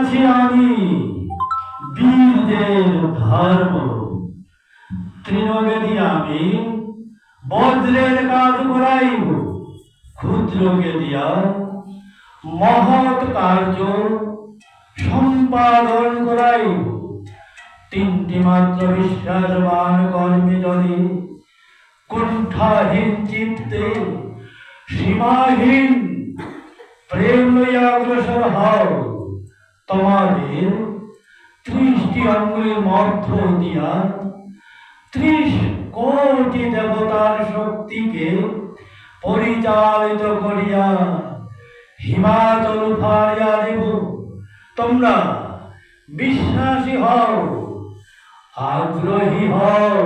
আছি আমি। বীরদের ধর্ম। তৃণবেদী আমি, বজ্রের কাজ করাইব। ক্ষুদ্রকে দিয়া মহৎ কার্য সম্পাদন করাইব। তিনটি মাত্র বিশ্বাসবান কর্মী যদি কুণ্ঠাহীন চিত্তে সীমাহীন প্রেম লইয়া অগ্রসর হও। তোমাদের ত্রিশটি অঙ্গুলির মধ্য দিয়া ত্রিশ কোটি দেবতার শক্তিকে পরিচালিত করিয়া হিমাচল ফাড়িয়া দেব। তোমরা বিশ্বাসী হও, আগ্রহী হও,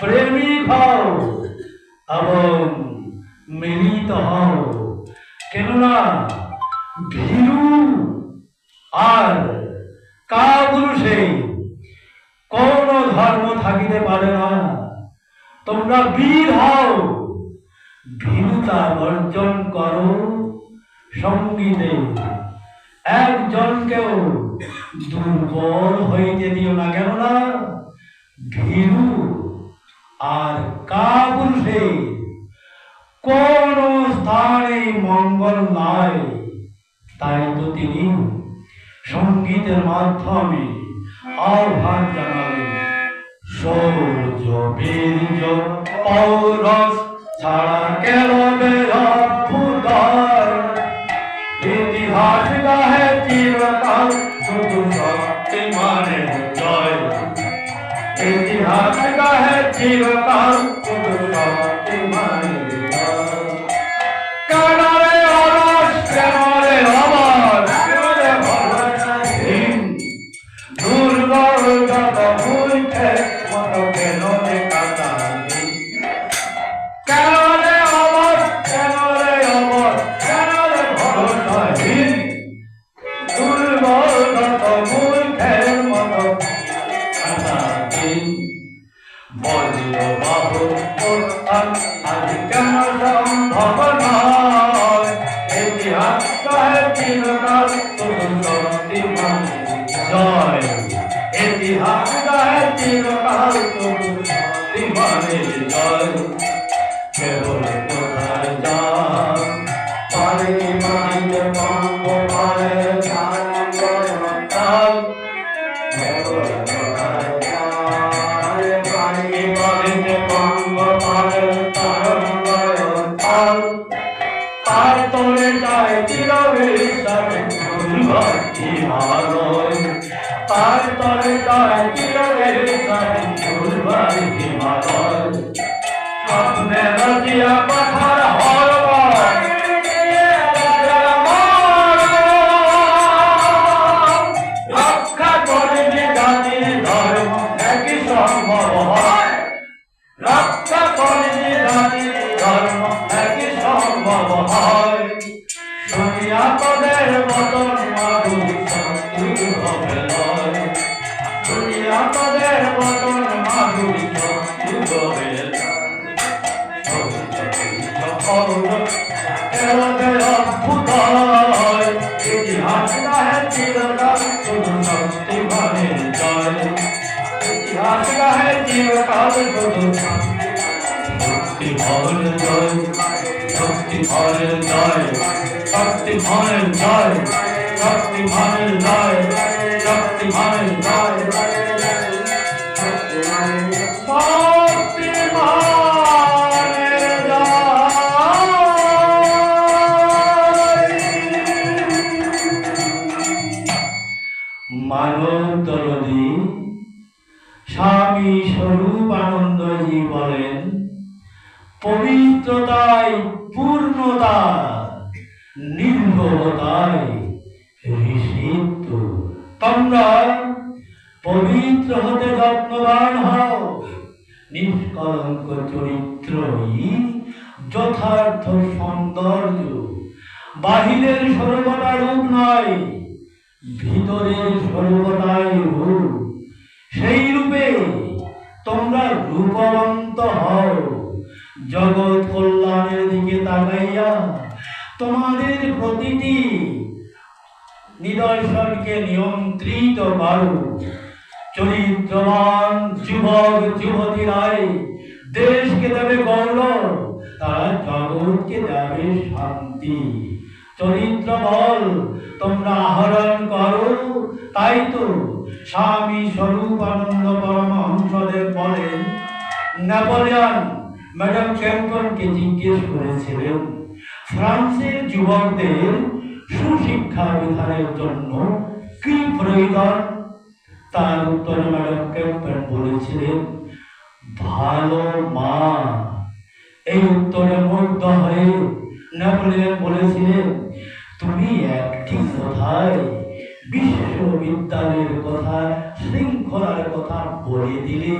প্রেমিক হও এবং মিলিত হও। কেননা ভীরু আর কাপুরুষে কোন ধর্ম থাকিতে পারে না। তোমরা বীর হও। ভীরুতা বর্জন করো। সঙ্গীতে একজনকেও দুর্বল হইতে দিও না। কেননা ভীরু আর কাপুরুষে কোন স্থানে মঙ্গল নাই। তাই তো তিনি সঙ্গীতের মাধ্যমে আহ্বান জানালেন সৌর্য বীর্য পৌরস ছাড়া কেন বেরুদার ইতিহাস কহে চিরকাল শুধু শক্তিমান জয়। তার তোলে যায় চিরবে তার তলে হিমালয় স্বপ্নে রাজিয়া পাথার হরবার अरुण हृदय बुधाय इतिहास का है जीवन का सुन शक्ति भरे जाए इतिहास का है जीवन का सुन शक्ति भरे जाए शक्ति भरे जाए शक्ति भरे जाए शक्ति भरे जाए शक्ति भरे जाए মানব স্বামী স্বরূপ আনন্দজি বলেন পবিত্রতায় পূর্ণতা নির্ভরতায় ঋষিত্ব। তোমরা পবিত্র হতে যত্নবান হও, নিষ্কলঙ্ক চরিত্রই যথার্থ সৌন্দর্য। বাহিরের সর্বদা রূপ নয় ভিতরের সর্বদাই রূপ সেই রূপে তোমরা রূপবন্ত হও। জগৎ কল্যাণের দিকে তাকাইয়া তোমাদের প্রতিটি নিদর্শনকে নিয়ন্ত্রিত করো। চরিত্রবান যুবক, যুবতীরাই দেশকে দেবে গৌরব, তারা জগৎকে দেবে শান্তি। চরিত্র বল তোমরা আহরণ করো। তাই তো স্বামী স্বরূপানন্দ পরমহংসদেব বলেন, নেপোলিয়ন, ম্যাডাম ক্যাম্পনকে জিজ্ঞেস করেছিলেন, ফ্রান্সের যুবকদের সুশিক্ষা বিধানের জন্য কি প্রয়োজন? তার উত্তরে ম্যাডাম ক্যাম্পেন বলেছিলেন, ভালো মা। এই উত্তরে মুগ্ধ হয়ে নেপোলিয়ন বলেছিলেন তুমি একটি কথায় বিশ্ববিদ্যালয়ের কথা, শৃঙ্খলার কথা বলে দিলে।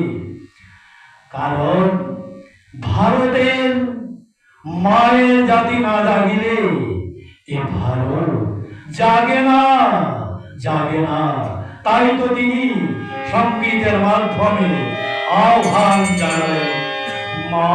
কারণ ভারতের মায়ের জাতি না জাগিলে, এ ভারত জাগে না জাগে না। তাই তো তিনি সঙ্গীতের মাধ্যমে আহ্বান জানালেন, মা!